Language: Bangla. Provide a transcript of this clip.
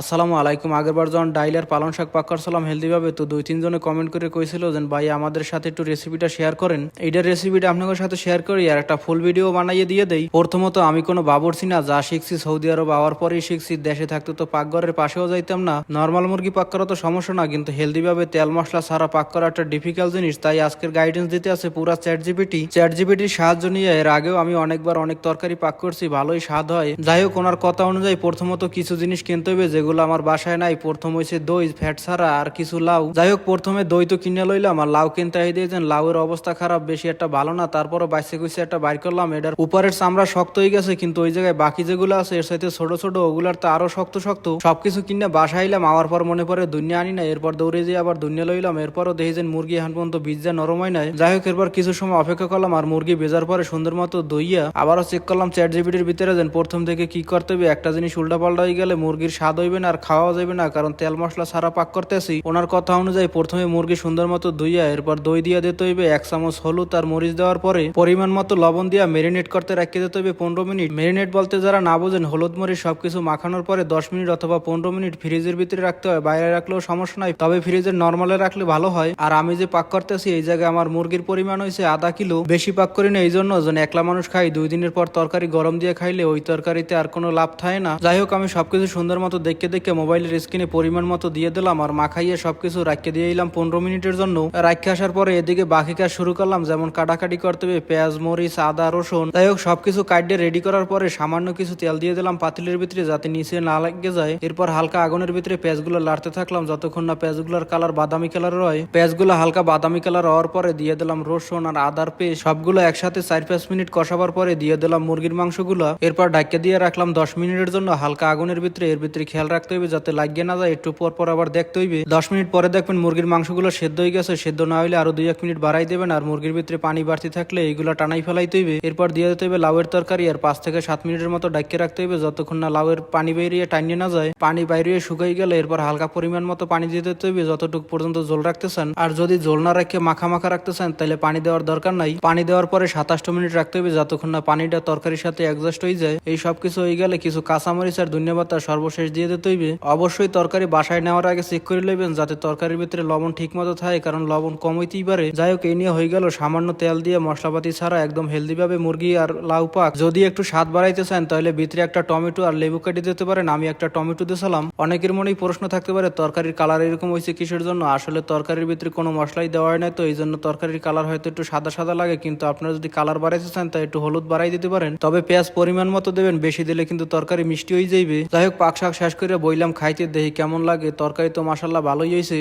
আসসালামু আলাইকুম। আগেরবার যখন ডাইলার পালন শাক পাক করছিলাম, হেলদিভাবে, তো দুই তিনজনে কমেন্ট করে কইছিল যে, ভাই, আমাদের সাথে একটু রেসিপিটা শেয়ার করেন। এইটার রেসিপিটা আপনাদের সাথে শেয়ার করি আর একটা ফুল ভিডিও বানাইয়ে দিয়ে দেই। প্রথমত, আমি কোনো বাবরছি না, যা শিখছি সৌদি আরব আওয়ার পরেই শিখছি। দেশে থাকতে তো পাকঘরের পাশেও যাইতাম না। নর্মাল মুরগি পাক করা তো সমস্যা না, কিন্তু হেলদিভাবে তেল মশলা ছাড়া পাক করা একটা ডিফিকাল্ট জিনিস। তাই আজকের গাইডেন্স দিতে আছে পুরা চ্যাট জিপিটি চ্যাট জিপিটির সাহায্য নিয়ে এর আগেও আমি অনেকবার অনেক তরকারি পাক করছি, ভালোই স্বাদ হয়। যাই হোক, ওনার কথা অনুযায়ী প্রথমত কিছু জিনিস কিনতে হবে যেগুলো আমার বাসায় নাই। প্রথম হয়েছে দই, ফ্যাট ছাড়া আর কিছু লাউ। যাই হোক প্রথমে দই তো কিনে লইলাম আর লাউ কিনতে আই দিয়েছেন। লাউয়ের অবস্থা খারাপ, বেশি একটা ভালো না। তারপরও বাইসে কুইসে একটা বাইর করলাম। এটার উপরের চামড়া শক্ত হয়ে গেছে, কিন্তু ওই জায়গায় বাকি যেগুলো আছে, এর সাথে ছোট ছোট, ওগুলার তো আরও শক্ত শক্ত। সবকিছু কিনে বাসায় আইলাম। আওয়ার পর মনে পড়ে, দুনিয়া আনি না এরপর দৌড়ে যেয়ে আবার দুনিয়া লইলাম। এরপরও দেখি মুরগি এখন পর্যন্ত বীজা নরম হয় নাই। যাই হোক, এরপর কিছু সময় অপেক্ষা করলাম আর মুরগি বেজার পরে সুন্দর মতো দইয়া আবারও চেক করলাম। চ্যাট জিবিটির ভিতরে দেন প্রথম থেকে কি করতে হবে, একটা জিনিস উল্টা পাল্টা হয়ে গেলে মুরগির স্বাদ হইবে না আর খাওয়া যাবে না, কারণ তেল মশলা ছাড়া পাক করতেছি। ওনার কথা অনুযায়ী প্রথমে মুরগি সুন্দর মতো ধুইয়া, এরপর দই দিয়া দিতে হইবে, এক চামচ হলুদ আর মরিচ দেওয়ার পরে পরিমাণ মতো লবণ দিয়া মেরিনেট করতে রাখিয়ে দিতে হইবে পনেরো মিনিট। মেরিনেট বলতে যারা না বোঝেন, হলুদ মরিচ সবকিছু মাখানোর পরে দশ মিনিট অথবা পনেরো মিনিট ফ্রিজের ভিতরে রাখতে হয়, বাইরে রাখলেও সমস্যা নাই। তবে ফ্রিজের নর্মালে রাখলে ভালো হয়। আর আমি যে পাক করতেছি, এই জায়গায় আমার মুরগির পরিমাণ হয়েছে আধা কিলো। বেশি পাক করি না এই জন্য যেন একলা মানুষ খাই, দুই দিনের পর তরকারি গরম দিয়ে খাইলে ওই তরকারিতে আর কোনো লাভ থাকে না। যাই হোক, আমি সবকিছু সুন্দর মতো দেখে দেখে মোবাইলের স্ক্রিনে পরিমাণ মতো দিয়ে দিলাম আর মাখাইয়ে সবকিছু রাখিয়ে দিয়ে এলাম পনেরো মিনিটের জন্য। রাখে আসার পরে এদিকে বাকি কাজ শুরু করলাম, যেমন কাটাকাটি করতে হবে, পেঁয়াজ, মরিচ, আদা, রসুন। যাই হোক, সবকিছু কাটিয়ে রেডি করার পরে সামান্য কিছু তেল দিয়ে দিলাম পাতিলের ভিতরে যাতে নিচে না লাগে যায়। এরপর হালকা আগুনের ভিতরে পেঁয়াজগুলো লাড়তে থাকলাম, যতক্ষণ না পেঁয়াজগুলোর কালার বাদামি কালার হয়। পেঁয়াজগুলো হালকা বাদামি কালার হওয়ার পরে দিয়ে দিলাম রসুন আর আদার পেস্ট। সবগুলো একসাথে চার পাঁচ মিনিট কষাবার পরে দিয়ে দিলাম মুরগির মাংসগুলো। এরপর ঢাকিয়ে দিয়ে রাখলাম দশ মিনিটের জন্য হালকা আগুনের ভিতরে, এর ভিতরে খেয়াল রাখতে হবে যাতে লাগিয়ে না যায়, একটু পর পর আবার দেখতে হইবে। দশ মিনিট পরে দেখবেন মুরগির মাংসগুলো সেদ্ধ হয়ে গেছে, সেদ্ধ না হলে আরও দুই এক মিনিট বাড়াই দেবেন আর মুরগির ভিতরে পানি বাড়তি থাকলে এইগুলো টানাই ফেলাইতে হইবে। এরপর দিয়ে দিতে হইবে লাউয়ের তরকারি আর পাঁচ থেকে সাত মিনিটের মতো ডাকিয়ে রাখতে হইবে যতক্ষণ না লাউয়ের পানি বেরিয়ে টানিয়ে না যায়। পানি বাইরে শুকাই গেলে এরপর হালকা পরিমাণ মতো পানি দিয়ে দিতে হইবে যতটুকু পর্যন্ত জল রাখতেছেন। আর যদি জল না রেখে মাখা মাখা রাখতেছেন তাহলে পানি দেওয়ার দরকার নাই। পানি দেওয়ার পরে সাতাশটা মিনিট রাখতে হবে যতক্ষণ না পানিটা তরকারির সাথে অ্যাডজাস্ট হয়ে যায়। এই সব কিছু হয়ে গেলে কিছু কাঁচামরিচ আর ধন্যবাদ সর্বশেষ দিয়ে দিতে হইবে। অবশ্যই তরকারি বাসায় নেওয়ার আগে চেক করে লইবেন যাতে তরকারির ভিতরে লবণ ঠিক মতো থাকে, কারণ লবণ কম হইতেই পারে। যাই হোক, এই নিয়ে হয়ে গেল সামান্য তেল দিয়ে মশলাপাতি ছাড়া একদম হেলদি ভাবে মুরগি আর লাউ পাক। যদি একটু স্বাদ বাড়াইতে চান, তাহলে ভিতরে একটা টমেটো আর লেবু কাটি দিতে পারেন। আমি একটা টমেটো দিয়েছিলাম। অনেকের মনেই প্রশ্ন থাকতে পারে, তরকারির কালার এরকম হয়েছে কিসের জন্য? আসলে তরকারির ভিতরে কোনো মশলাই দেওয়া হয় না তো, এই জন্য তরকারির কালার হয়তো একটু সাদা সাদা লাগে, কিন্তু আপনারা যদি কালার বাড়াইতে চান তাই একটু হলুদ বাড়াই দিতে পারেন। তবে পেঁয়াজ পরিমাণ মতো দেবেন, বেশি দিলে কিন্তু তরকারি মিষ্টি হয়ে যাইবে। যাই হোক, পাক শাক শেষ করে বইলাম খাইতে দেখি কেমন লাগে তরকারি তো মাসাল্লাহ ভালোই হয়েছে